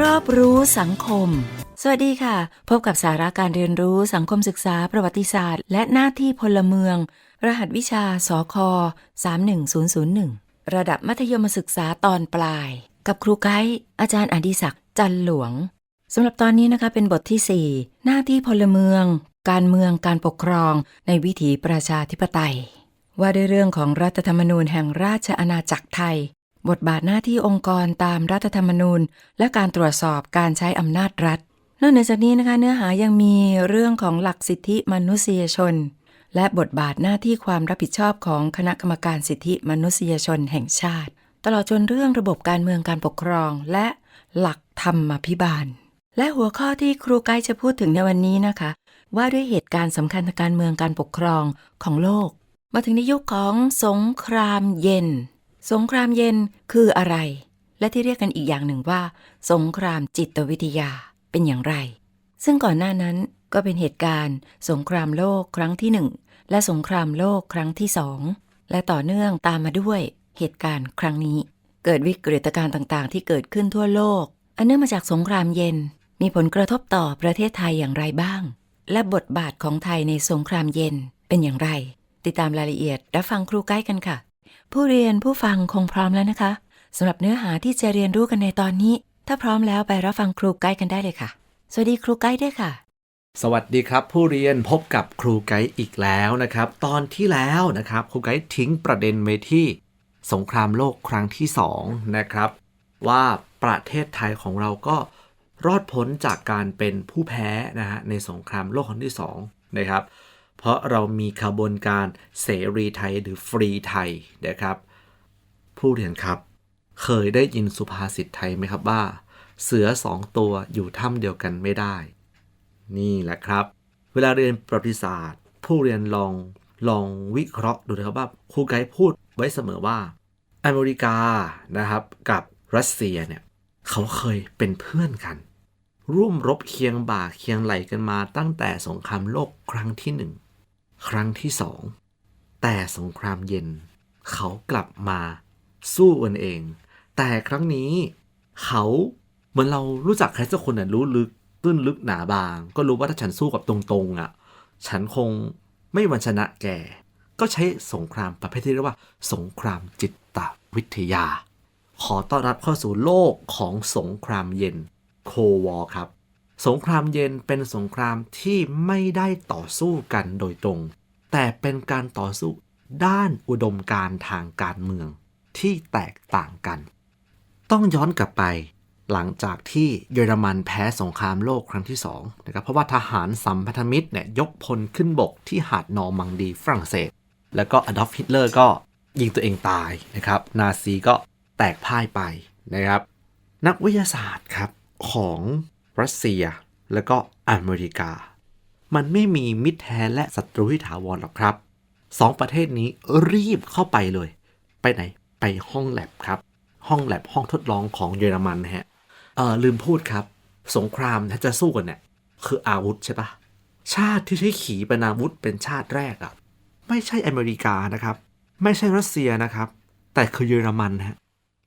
รอบรู้สังคม สวัสดีค่ะ พบกับสาระการเรียนรู้สังคมศึกษาประวัติศาสตร์ และหน้าที่พลเมือง รหัสวิชาสค31001 ระดับมัธยมศึกษาตอนปลาย กับครูไกด์อาจารย์อดิศักดิ์จันหลวงสำหรับตอนนี้นะคะเป็นบทที่ 4 หน้าที่พลเมือง การเมืองการปกครองในวิถีประชาธิปไตย ว่าด้วยเรื่องของรัฐธรรมนูญแห่งราชอาณาจักรไทย บทบาทหน้าที่องค์กรตามรัฐธรรมนูญ และการตรวจสอบการใช้อำนาจรัฐ นอกจากนี้นะคะเนื้อหายังมีเรื่องของหลักสิทธิมนุษยชน และบทบาทหน้าที่ความรับผิดชอบของคณะกรรมการสิทธิมนุษยชนแห่งชาติ ตลอดจนเรื่องระบบการเมืองการปกครอง และหลักธรรมพิบาล และหัวข้อที่ครูไกด์จะพูดถึงในวันนี้นะคะ ว่าด้วยเหตุการณ์สำคัญทางการเมืองการปกครองของโลก มาถึงในยุคของสงครามเย็น สงครามเย็นคืออะไร และที่เรียกกันอีกอย่างหนึ่งว่า สงครามจิตวิทยาเป็นอย่างไร ซึ่งก่อนหน้านั้นก็เป็นเหตุการณ์ สงครามโลกครั้งที่หนึ่งและสงครามโลกครั้งที่สองและต่อเนื่องตามมาด้วยเหตุการณ์ครั้งนี้ เกิดวิกฤตการณ์ต่างๆ ที่เกิดขึ้นทั่วโลก อันเนื่องมาจากสงครามเย็น มีผลกระทบต่อประเทศไทยอย่างไรบ้าง และบทบาทของไทยในสงครามเย็นเป็นอย่างไร ติดตามรายละเอียดรับฟังครูใกล้กันค่ะ ผู้เรียนผู้ฟังคงพร้อมแล้วนะคะสำหรับเนื้อหาที่จะเรียนรู้กันในตอนนี้ ถ้าพร้อมแล้วไปรับฟังครูใกล้กันได้เลยค่ะ สวัสดีครูใกล้ด้วยค่ะ สวัสดีครับ ผู้เรียนพบกับครูไกด์อีกแล้วนะครับ ตอนที่แล้วนะครับครูไกด์ทิ้งประเด็นไว้ที่ สงครามโลกครั้งที่2นะครับ ว่าประเทศไทยของเราก็รอดพ้นจากการเป็นผู้แพ้นะฮะในสงครามโลกครั้งที่2นะครับ เพราะเรามีขบวนการเสรีไทยหรือฟรีไทยนะครับ ผู้เรียนครับ เคยได้ยินสุภาษิตไทยไหมครับว่า เสือสองตัวอยู่ถ้ำเดียวกันไม่ได้ นี่แหละครับ เวลาเรียนประวัติศาสตร์ ผู้เรียนลองลองวิเคราะห์ดูนะครับว่าครูไกด์พูดไว้เสมอว่า อเมริกานะครับกับรัสเซียเนี่ยเขาเคยเป็นเพื่อนกัน ร่วมรบเคียงบ่าเคียงไหลกันมาตั้งแต่สงครามโลกครั้งที่หนึ่ง ครั้งที่สอง แต่สงครามเย็น เขากลับมาสู้กันเอง แต่ครั้งนี้ เขาเหมือนเรารู้จักใครสักคนน่ะรู้ลึกตื้นลึกหนาบาง ก็รู้ว่าถ้าฉันสู้กับตรงๆอะ ฉันคงไม่วันชนะแก ก็ใช้สงครามประเภทที่เรียกว่า สงครามจิตวิทยา ขอต้อนรับเข้าสู่โลกของสงครามเย็นโควอครับ สงครามเย็นเป็นสงครามที่ไม่ได้ต่อสู้กันโดยตรง แต่เป็นการต่อสู้ด้านอุดมการทางการเมืองที่แตกต่างกัน ต้องย้อนกลับไป หลังจากที่เยอรมันแพ้สงครามโลกครั้งที่2นะครับเพราะว่าทหารสัมพันธมิตรเนี่ยยกพลขึ้นบกที่หาดนอร์มังดีฝรั่งเศส แล้วก็อดอล์ฟฮิตเลอร์ก็ยิงตัวเองตายนะครับ นาซีก็แตกพ่ายไปนะครับ นักวิทยาศาสตร์ครับของ รัสเซีย แล้วก็อเมริกา มันไม่มีมิตรแท้และศัตรูที่ถาวรหรอกครับสองประเทศนี้รีบเข้าไปเลย ไปไหน ไปห้องแลบครับ ห้องแลบห้องทดลองของเยอรมันฮะเออลืมพูดครับ สงครามถ้าจะสู้กันเนี่ย คืออาวุธใช่ปะชาติที่ใช้ขีปนาวุธเป็นชาติแรกอะไม่ใช่อเมริกานะครับ ไม่ใช่รัสเซียนะครับ แต่คือเยอรมันฮะ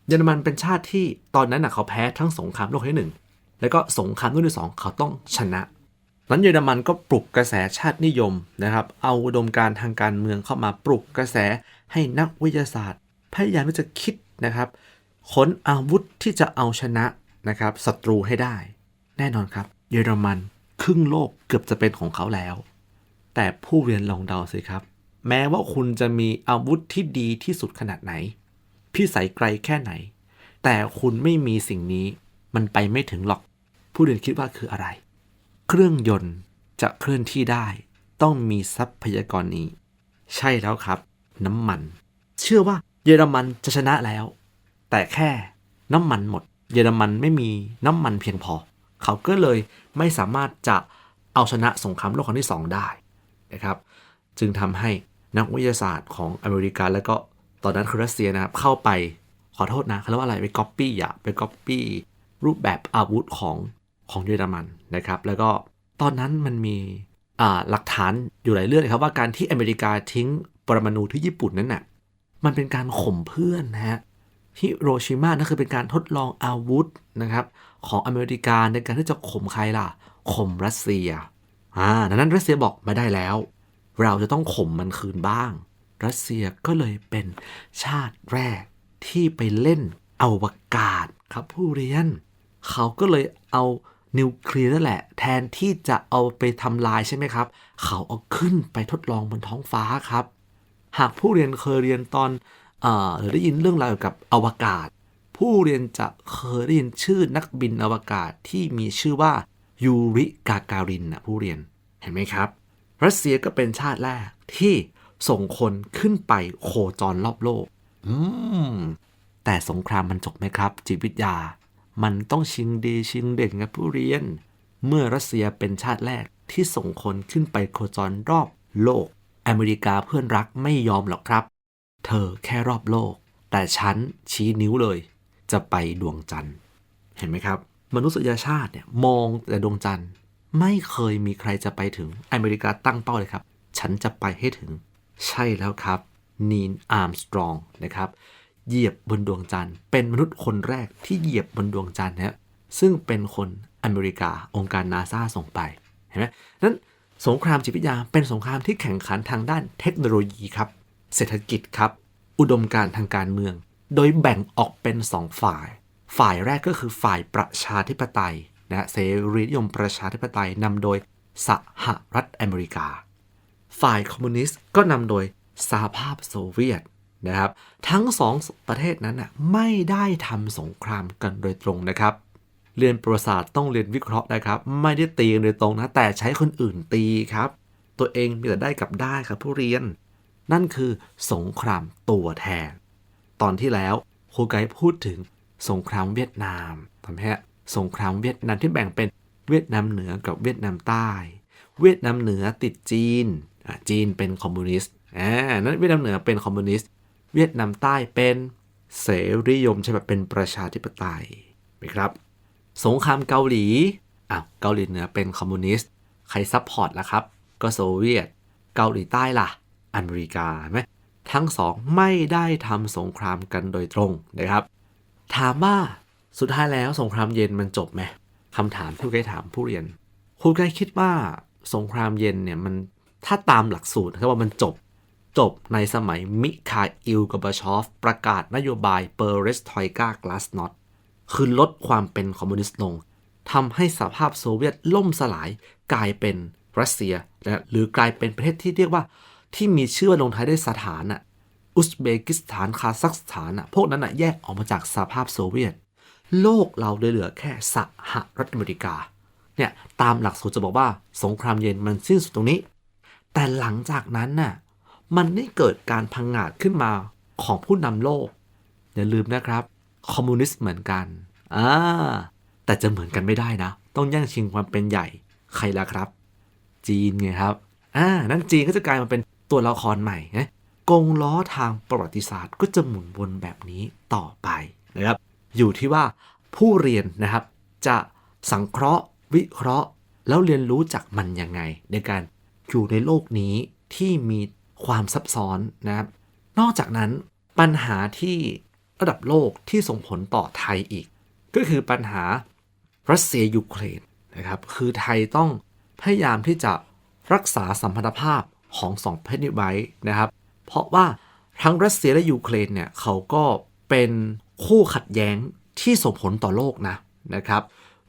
เยอรมันเป็นชาติที่ตอนนั้นน่ะเขาแพ้ทั้งสงครามโลกที่หนึ่ง แล้วก็สงครามโลกที่สองเขาต้องชนะ นั้นเยอรมันก็ปลุกกระแสชาตินิยมนะครับ เอาอุดมการทางการเมืองเข้ามาปลุกกระแสให้นักวิทยาศาสตร์ พยายามที่จะคิดนะครับค้นอาวุธที่จะเอาชนะนะครับศัตรูให้ได้ แน่นอนครับ เยอรมันครึ่งโลกเกือบจะเป็นของเขาแล้ว แต่ผู้เรียนลองเดาสิครับ แม้ว่าคุณจะมีอาวุธที่ดีที่สุดขนาดไหน พิสัยไกลแค่ไหน แต่คุณไม่มีสิ่งนี้ มันไปไม่ถึงหรอก ผู้เรียนคิดว่าคืออะไร เครื่องยนต์จะเคลื่อนที่ได้ ต้องมีทรัพยากรนี้ ใช่แล้วครับ น้ำมัน เชื่อว่าเยอรมันจะชนะแล้ว แต่แค่น้ำมันหมด เยอรมันไม่มีน้ำมันเพียงพอ เขาก็เลยไม่สามารถจะเอาชนะสงครามโลกครั้งที่ 2 ได้นะครับ จึงทำให้นักวิทยาศาสตร์ของอเมริกา แล้วก็ตอนนั้นคือรัสเซียนะครับเข้าไปขอโทษนะเขาเรียกว่าอะไรไปก๊อปปี้อะไปก๊อปปี้ รูปแบบอาวุธของของเยอรมันนะครับ แล้วก็ตอนนั้นมันมีหลักฐานอยู่หลายเรื่องเลยครับว่าการที่อเมริกาทิ้งปรมาณูที่ญี่ปุ่นนั้นน่ะมันเป็นการข่มเพื่อนนะฮะฮิโรชิมานั่นคือเป็นการทดลองอาวุธนะครับของอเมริกาในการที่จะข่มใครล่ะข่มรัสเซียอ่าดังนั้นรัสเซียบอกไม่ได้แล้ว เราจะต้องข่มมันคืนบ้าง รัสเซียก็เลยเป็นชาติแรกที่ไปเล่นอวกาศครับผู้เรียน เขาก็เลยเอานิวเคลียร์นั่นแหละ แทนที่จะเอาไปทำลายใช่ไหมครับ เขาเอาขึ้นไปทดลองบนท้องฟ้าครับ หากผู้เรียนเคยเรียนตอนอหรือได้ยินเรื่องราวเกี่ยวกับอวกาศ ผู้เรียนจะเคยได้ยินชื่อนักบินอวกาศที่มีชื่อว่ายูริกาการินนะผู้เรียนเห็นไหมครับ รัสเซียก็เป็นชาติแรกที่ส่งคนขึ้นไปโคจรรอบโลก อืมแต่สงครามมันจบไหมครับ จิตวิทยา มันต้องชิงดีชิงเด่นครับผู้เรียน เมื่อรัสเซียเป็นชาติแรกที่ส่งคนขึ้นไปโคจรรอบโลก อเมริกาเพื่อนรักไม่ยอมหรอกครับ เธอแค่รอบโลก แต่ฉันชี้นิ้วเลย จะไปดวงจันทร์ เห็นไหมครับ มนุษยชาติเนี่ยมองแต่ดวงจันทร์ไม่เคยมีใครจะไปถึงอเมริกาตั้งเป้าเลยครับ ฉันจะไปให้ถึง ใช่แล้วครับนีนอาร์มสตรองนะครับ เหยียบบนดวงจันทร์ เป็นมนุษย์คนแรกที่เหยียบบนดวงจันทร์นะซึ่งเป็นคนอเมริกาองค์การนาซาส่งไปเห็นไหมนั้นสงครามจิตวิทยาเป็นสงครามที่แข่งขันทางด้านเทคโนโลยีครับ เศรษฐกิจครับ อุดมการทางการเมือง โดยแบ่งออกเป็นสองฝ่าย ฝ่ายแรกก็คือฝ่ายประชาธิปไตยนะเสรีนิยมประชาธิปไตยนำโดยสหรัฐอเมริกา ฝ่ายคอมมิวนิสต์ก็นำโดยสหภาพโซเวียต นะครับ ทั้งสองประเทศนั้นน่ะไม่ได้ทำสงครามกันโดยตรงนะครับ เรียนประวัติศาสตร์ต้องเรียนวิเคราะห์นะครับ ไม่ได้ตีกันโดยตรงนะ แต่ใช้คนอื่นตีครับ ตัวเองมีแต่ได้กับได้ครับผู้เรียน นั่นคือสงครามตัวแทน ตอนที่แล้วครูไกด์พูดถึงสงครามเวียดนามทำไหมฮะสงครามเวียดนามที่แบ่งเป็นเวียดนามเหนือกับเวียดนามใต้ เวียดนามเหนือติดจีนจีนเป็นคอมมิวนิสต์อ่านั้นเวียดนามเหนือเป็นคอมมิวนิสต์ เวียดนามใต้เป็นเสรีนิยมใช่ไหมเป็นประชาธิปไตยไหมครับ สงครามเกาหลีอะเกาหลีเหนือเป็นคอมมิวนิสต์ใครซัพพอร์ตล่ะครับ ก็โซเวียต เกาหลีใต้ล่ะ อเมริกาไหมทั้งสองไม่ได้ทำสงครามกันโดยตรงนะครับ ถามว่าสุดท้ายแล้วสงครามเย็นมันจบไหมคำถามที่ครูไกถามผู้เรียนครูไกด์คิดว่าสงครามเย็นเนี่ยมันถ้าตามหลักสูตรนะครับว่ามันจบ จบในสมัยมิคาอิลกอบชอฟ ประกาศนโยบายเปอร์เรสทอยกากลาสนอตคือลดความเป็นคอมมิวนิสต์ลงทำให้สหภาพโซเวียตล่มสลายกลายเป็นรัสเซียนะหรือกลายเป็นประเทศที่เรียกว่าที่มีชื่อว่าลงท้ายด้วยสถานอะอุซเบกิสถานคาซัคสถานอะพวกนั้นอะแยกออกมาจากสหภาพโซเวียต โลกเราเลยเหลือแค่สหรัฐอเมริกาเนี่ยตามหลักสูตรจะบอกว่าสงครามเย็นมันสิ้นสุดตรงนี้ แต่หลังจากนั้นน่ะ มันได้เกิดการพังงาดขึ้นมาของผู้นำโลก อย่าลืมนะครับ คอมมิวนิสต์เหมือนกันอ่าแต่จะเหมือนกันไม่ได้นะ ต้องแย่งชิงความเป็นใหญ่ใครล่ะครับ จีนไงครับอ่านั้นจีนก็จะกลายมาเป็นตัวละครใหม่นะกงล้อทางประวัติศาสตร์ก็จะหมุนวนแบบนี้ต่อไปนะครับ อยู่ที่ว่าผู้เรียนนะครับ จะสังเคราะห์ วิเคราะห์ แล้วเรียนรู้จากมันยังไง ในการอยู่ในโลกนี้ที่มี ความซับซ้อนนะครับ นอกจากนั้นปัญหาที่ระดับโลกที่ส่งผลต่อไทยอีก ก็คือปัญหารัสเซียยูเครนนะครับ คือไทยต้องพยายามที่จะรักษาสัมพันธภาพของสองประเทศนี้ไว้นะครับ เพราะว่าทั้งรัสเซียและยูเครนเนี่ยเขาก็เป็นคู่ขัดแย้งที่ส่งผลต่อโลกนะนะครับ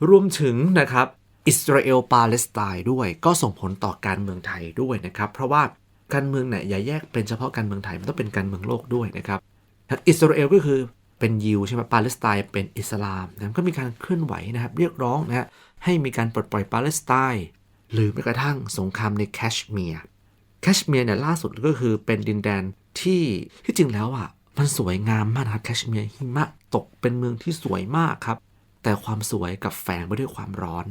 รวมถึงนะครับอิสราเอลปาเลสไตน์ด้วยก็ส่งผลต่อการเมืองไทยด้วยนะครับ เพราะว่า การเมืองเนี่ยอย่าแยกเป็นเฉพาะการเมืองไทย มันต้องเป็นการเมืองโลกด้วยนะครับอิสราเอลก็คือเป็นยิวใช่ไหมปาเลสไตน์เป็นอิสลามนะก็มีการเคลื่อนไหวนะครับ เรียกร้องนะฮะให้มีการปลดปล่อยปาเลสไตน์หรือแม้กระทั่งสงครามในแคชเมียร์แคชเมียร์เนี่ยล่าสุดก็คือเป็นดินแดนที่ที่จริงแล้วอะมันสวยงามมากนะครับแคชเมียร์หิมะตกเป็นเมืองที่สวยมากครับ แต่ความสวยกับแฝงไปด้วยความร้อน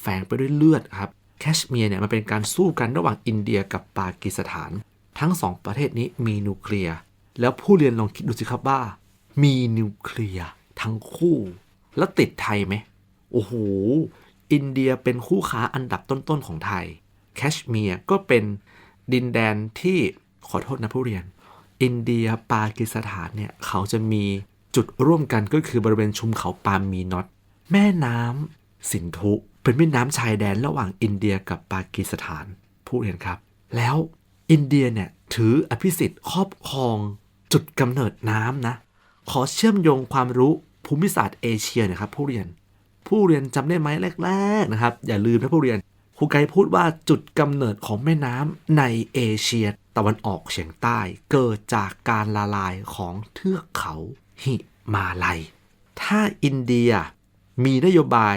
แฝงไปด้วยเลือดครับ แคชเมียร์เนี่ยมันเป็นการสู้กันระหว่างอินเดียกับปากีสถาน ทั้งสองประเทศนี้มีนิวเคลียร์แล้วผู้เรียนลองคิดดูสิครับว่า มีนิวเคลียร์ทั้งคู่ แล้วติดไทยไหมโอ้โหอินเดียเป็นคู่ค้าอันดับต้นๆของไทยแคชเมียร์ก็เป็นดินแดนที่ขอโทษนะผู้เรียน อินเดียปากีสถานเนี่ยเขาจะมีจุดร่วมกันก็คือบริเวณชุมเขาปามีนอตแม่น้ำสินธุ เป็นแม่น้ำชายแดนระหว่างอินเดียกับปากีสถานผู้เรียนครับ แล้วอินเดียเนี่ยถืออภิสิทธิ์ครอบครองจุดกำเนิดน้ำนะ ขอเชื่อมโยงความรู้ภูมิศาสตร์เอเชียนะครับผู้เรียน ผู้เรียนจำได้ไหมแรกๆนะครับ อย่าลืมนะผู้เรียนครูไกด์พูดว่าจุดกำเนิดของแม่น้ำในเอเชียตะวันออกเฉียงใต้ เกิดจากการละลายของเทือกเขาหิมาลัย ถ้าอินเดียมีนโยบาย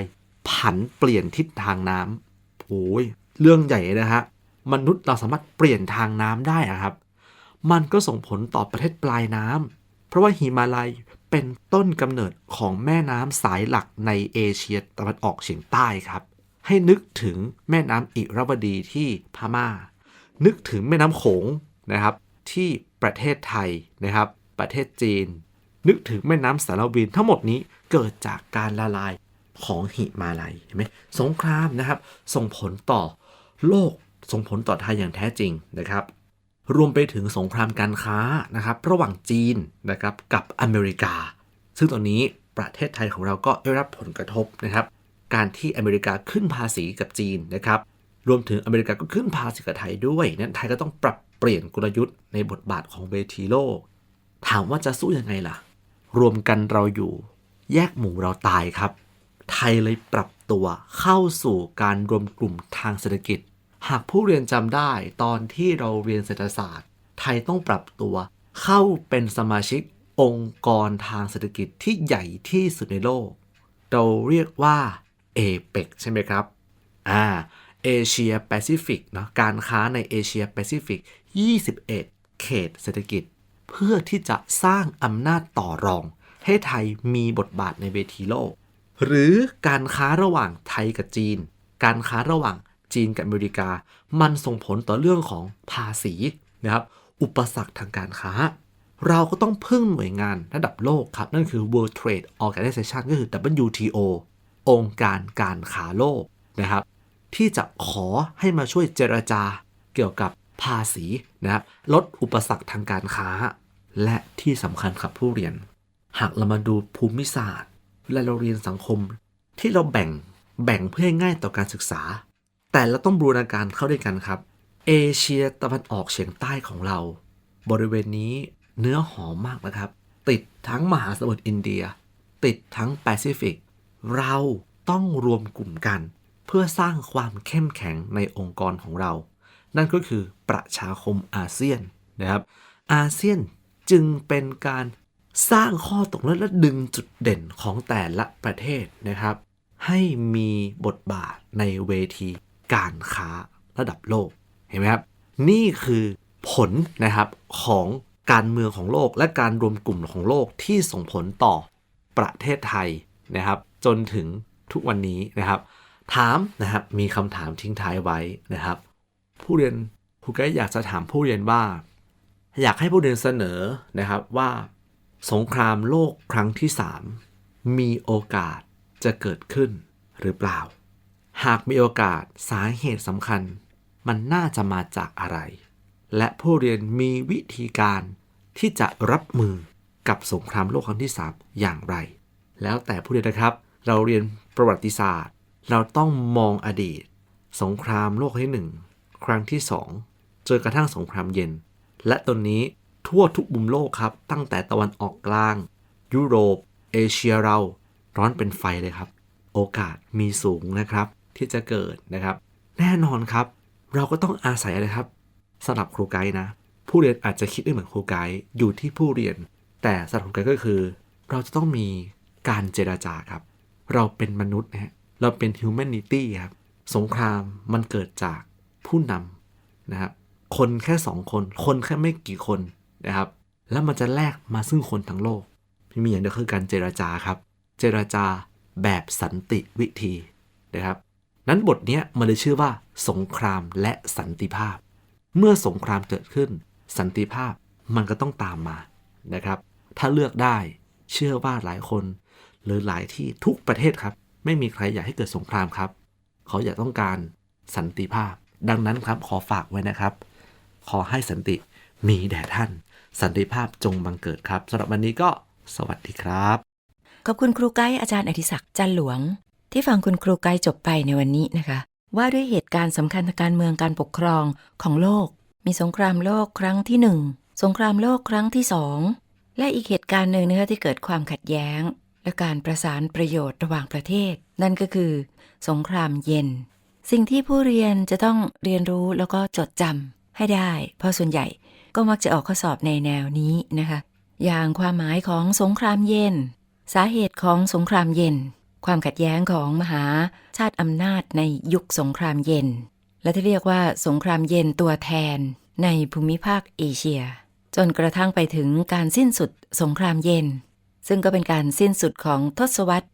ผันเปลี่ยนทิศทางน้ำโอ้ยเรื่องใหญ่นะฮะมนุษย์เราสามารถเปลี่ยนทางน้ำได้อะครับ มันก็ส่งผลต่อประเทศปลายน้ำเพราะว่าหิมาลัยเป็นต้นกำเนิดของแม่น้ำสายหลักในเอเชียตะวันออกเฉียงใต้ครับ ให้นึกถึงแม่น้ำอิระวดีที่พม่า นึกถึงแม่น้ำโขงนะครับที่ประเทศไทยนะครับ ประเทศจีน นึกถึงแม่น้ำสารวินทั้งหมดนี้เกิดจากการละลาย ของหิมาลัยเห็นไหมสงครามนะครับ ส่งผลต่อโลกส่งผลต่อไทยอย่างแท้จริงนะครับ รวมไปถึงสงครามการค้านะครับ ระหว่างจีนนะครับกับอเมริกา ซึ่งตอนนี้ประเทศไทยของเราก็ได้รับผลกระทบนะครับ การที่อเมริกาขึ้นภาษีกับจีนนะครับ รวมถึงอเมริกาก็ขึ้นภาษีกับไทยด้วยนั้นไทยก็ต้องปรับเปลี่ยนกลยุทธ์ในบทบาทของเวทีโลก ถามว่าจะสู้ยังไงล่ะ รวมกันเราอยู่ แยกหมู่เราตายครับ ไทยเลยปรับตัวเข้าสู่การรวมกลุ่มทางเศรษฐกิจ หากผู้เรียนจำได้ตอนที่เราเรียนเศรษฐศาสตร์ ไทยต้องปรับตัวเข้าเป็นสมาชิกองค์กรทางเศรษฐกิจที่ใหญ่ที่สุดในโลก เราเรียกว่าเอเปกใช่ไหมครับ อ่าเอเชียแปซิฟิกเนาะการค้าในเอเชียแปซิฟิก 21 เขตเศรษฐกิจ เพื่อที่จะสร้างอำนาจต่อรอง ให้ไทยมีบทบาทในเวทีโลก หรือการค้าระหว่างไทยกับจีน การค้าระหว่างจีนกับอเมริกา มันส่งผลต่อเรื่องของภาษีนะครับอุปสรรคทางการค้า เราก็ต้องพึ่งหน่วยงานระดับโลกครับ นั่นคือ World Trade Organization ก็คือ WTO องค์การการค้าโลกนะครับ ที่จะขอให้มาช่วยเจรจาเกี่ยวกับภาษีนะครับลดอุปสรรคทางการค้า และที่สำคัญครับผู้เรียน หากเรามาดูภูมิศาสตร์ และเราเรียนสังคม ที่เราแบ่งแบ่งเพื่อให้ง่ายต่อการศึกษา แต่เราต้องบูรณาการเข้าด้วยกันครับ เอเชียตะวันออกเฉียงใต้ของเรา บริเวณนี้เนื้อหอมมากนะครับ ติดทั้งมหาสมุทรอินเดีย ติดทั้งแปซิฟิก เราต้องรวมกลุ่มกัน เพื่อสร้างความเข้มแข็งในองค์กรของเรา นั่นก็คือประชาคมอาเซียนนะครับ อาเซียนจึงเป็นการ สร้างข้อตกลงและดึงจุดเด่นของแต่ละประเทศนะครับ ให้มีบทบาทในเวทีการค้าระดับโลกเห็นไหมครับนี่คือผลนะครับของการเมืองของโลกและการรวมกลุ่มของโลกที่ส่งผลต่อประเทศไทยนะครับ จนถึงทุกวันนี้นะครับ ถามนะครับมีคำถามทิ้งท้ายไว้นะครับ ผู้เรียนครูกด์อยากจะถามผู้เรียนว่า อยากให้ผู้เรียนเสนอนะครับว่า สงครามโลกครั้งที่ 3 มีโอกาสจะเกิดขึ้นหรือเปล่า หากมีโอกาสสาเหตุสำคัญ มันน่าจะมาจากอะไร และผู้เรียนมีวิธีการที่จะรับมือกับสงครามโลกครั้งที่ 3 อย่างไร แล้วแต่ผู้เรียนนะครับ เราเรียนประวัติศาสตร์ เราต้องมองอดีต สงครามโลกครั้งที่หนึ่งครั้งที่สองจนกระทั่งสงครามเย็น และตอนนี้ ทั่วทุกมุมโลกครับ ตั้งแต่ตะวันออกกลาง ยุโรป เอเชียเรา ร้อนเป็นไฟเลยครับ โอกาสมีสูงนะครับ ที่จะเกิดนะครับ แน่นอนครับ เราก็ต้องอาศัยอะไรครับสำหรับครูไกด์นะ ผู้เรียนอาจจะคิดไม่เหมือนครูไกด์อยู่ที่ผู้เรียน แต่สำหรับครูไกด์ก็คือ เราจะต้องมีการเจราจาครับ เราเป็นมนุษย์นะฮะเราเป็น humanity ครับ สงครามมันเกิดจากผู้นำนะครับคนแค่สองคน คนแค่ไม่กี่คน นะครับ แล้วมันจะแลกมาซึ่งคนทั้งโลกมีอย่างเดียวคือการเจราจาครับ เจราจาแบบสันติวิธีนะครับ นั้นบทนี้มันเลยชื่อว่า สงครามและสันติภาพ เมื่อสงครามเกิดขึ้น สันติภาพมันก็ต้องตามมานะครับ ถ้าเลือกได้เชื่อว่าหลายคน หรือหลายที่ทุกประเทศครับ ไม่มีใครอยากให้เกิดสงครามครับ เขาอยากต้องการสันติภาพ ดังนั้นครับขอฝากไว้นะครับ ขอให้สันติมีแด่ท่าน สันติภาพจงบังเกิดครับสำหรับวันนี้ก็สวัสดีครับ ขอบคุณครูไกด์อาจารย์อธิศักดิ์จันหลวง ที่ฟังคุณครูไกด์จบไปในวันนี้นะคะ ว่าด้วยเหตุการณ์สำคัญทางการเมืองการปกครองของโลก มีสงครามโลกครั้งที่หนึ่งสงครามโลกครั้งที่สองและอีกเหตุการณ์หนึ่งนะคะที่เกิดความขัดแย้ง และการประสานประโยชน์ระหว่างประเทศ นั่นก็คือ สงครามเย็น สิ่งที่ผู้เรียนจะต้องเรียนรู้แล้วก็จดจำให้ได้ เพราะส่วนใหญ่ ก็มักจะออกข้อสอบในแนวนี้นะคะ อย่างความหมายของสงครามเย็น สาเหตุของสงครามเย็น ความขัดแย้งของมหาชาติอำนาจในยุคสงครามเย็น และที่เรียกว่าสงครามเย็นตัวแทนในภูมิภาคเอเชีย จนกระทั่งไปถึงการสิ้นสุดสงครามเย็น ซึ่งก็เป็นการสิ้นสุดของทศวรรษ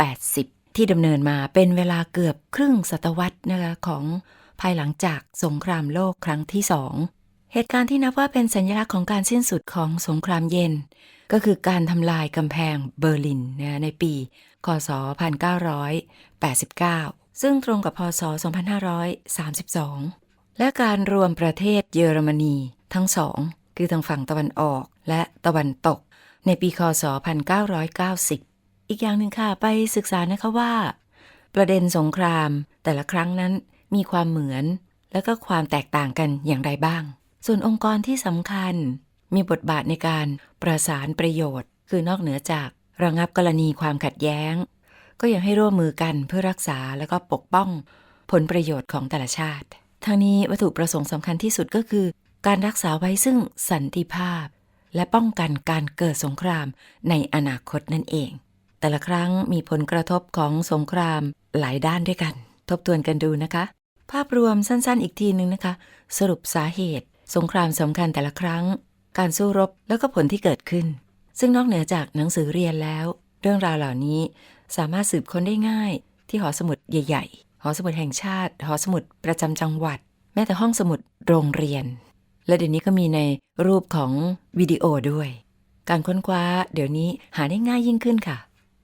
1980 ที่ดำเนินมาเป็นเวลาเกือบครึ่งศตวรรษนะคะของภายหลังจากสงครามโลกครั้งที่สอง เหตุการณ์ที่นับว่าเป็นสัญลักษณ์ของการสิ้นสุดของสงครามเย็น ก็คือการทำลายกำแพงเบอร์ลินนะในปี คศ 1989 ซึ่งตรงกับพศ 2532 และการรวมประเทศเยอรมนีทั้งสอง คือทางฝั่งตะวันออกและตะวันตก ในปี คศ 1990 อีกอย่างหนึ่งค่ะ ไปศึกษานะคะว่า ประเด็นสงครามแต่ละครั้งนั้นมีความเหมือน และก็ความแตกต่างกันอย่างไรบ้าง ส่วนองค์กรที่สำคัญ มีบทบาทในการประสานประโยชน์ คือนอกเหนือจากระงับกรณีความขัดแย้ง ก็ยังให้ร่วมมือกันเพื่อรักษาและก็ปกป้อง ผลประโยชน์ของแต่ละชาติทั้งนี้วัตถุประสงค์สำคัญที่สุดก็คือ การรักษาไว้ซึ่งสันติภาพ และป้องกันการเกิดสงครามในอนาคตนั่นเอง แต่ละครั้งมีผลกระทบของสงครามหลายด้านด้วยกัน ทบทวนกันดูนะคะ ภาพรวมสั้นๆ อีกทีหนึ่งนะคะ สรุปสาเหตุ สงครามสำคัญแต่ละครั้ง การสู้รบแล้วก็ผลที่เกิดขึ้น ซึ่งนอกเหนือจากหนังสือเรียนแล้ว เรื่องราวเหล่านี้สามารถสืบค้นได้ง่าย ที่หอสมุดใหญ่ๆ หอสมุดแห่งชาติ หอสมุดประจำจังหวัด แม้แต่ห้องสมุดโรงเรียน และเดี๋ยวนี้ก็มีในรูปของวิดีโอด้วย การค้นคว้าเดี๋ยวนี้หาได้ง่ายยิ่งขึ้นค่ะ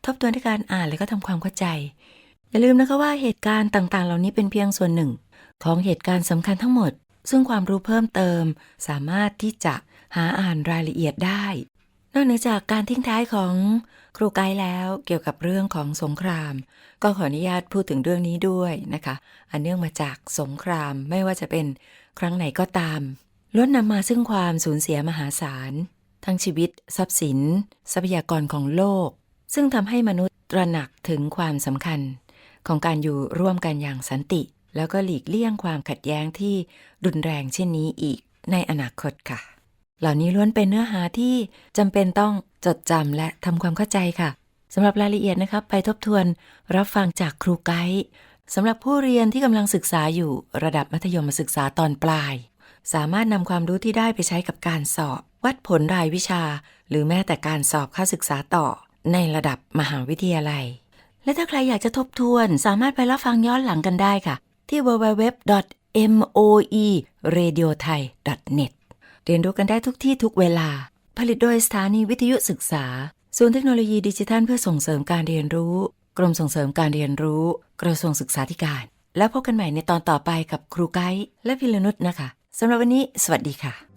ทบทวนด้วยการอ่านและก็ทำความเข้าใจ อย่าลืมนะคะว่าเหตุการณ์ต่างๆ เหล่านี้เป็นเพียงส่วนหนึ่ง ของเหตุการณ์สำคัญทั้งหมด ซึ่งความรู้เพิ่มเติมสามารถที่จะหาอ่านรายละเอียดได้ นอกเหนือจากการทิ้งท้ายของครูไกด์แล้วเกี่ยวกับเรื่องของสงคราม ก็ขออนุญาตพูดถึงเรื่องนี้ด้วยนะคะ อันเนื่องมาจากสงครามไม่ว่าจะเป็นครั้งไหนก็ตามล้วนนำมาซึ่งความสูญเสียมหาศาล ทั้งชีวิต ทรัพย์สิน ทรัพยากรของโลก ซึ่งทำให้มนุษย์ตระหนักถึงความสำคัญ ของการอยู่ร่วมกันอย่างสันติ แล้วก็หลีกเลี่ยงความขัดแย้งที่รุนแรงเช่นนี้อีกในอนาคตค่ะ เหล่านี้ล้วนเป็นเนื้อหาที่จำเป็นต้องจดจำและทำความเข้าใจค่ะสำหรับรายละเอียดนะครับไปทบทวนรับฟังจากครูไกด์สำหรับผู้เรียนที่กำลังศึกษาอยู่ระดับมัธยมศึกษาตอนปลาย สามารถนำความรู้ที่ได้ไปใช้กับการสอบ วัดผลรายวิชา หรือแม้แต่การสอบเข้าศึกษาต่อ ในระดับมหาวิทยาลัย และถ้าใครอยากจะทบทวน สามารถไปรับฟังย้อนหลังกันได้ค่ะ ที่ www.moeradiothai.net เรียนรู้กันได้ทุกที่ทุกเวลา ผลิตโดยสถานีวิทยุศึกษา ศูนย์เทคโนโลยีดิจิทัลเพื่อส่งเสริมการเรียนรู้ กรมส่งเสริมการเรียนรู้ กระทรวงศึกษาธิการ แล้วพบกันใหม่ในตอนต่อไปกับครูไกด์และพิรนุษนะคะสำหรับวันนี้ สวัสดีค่ะ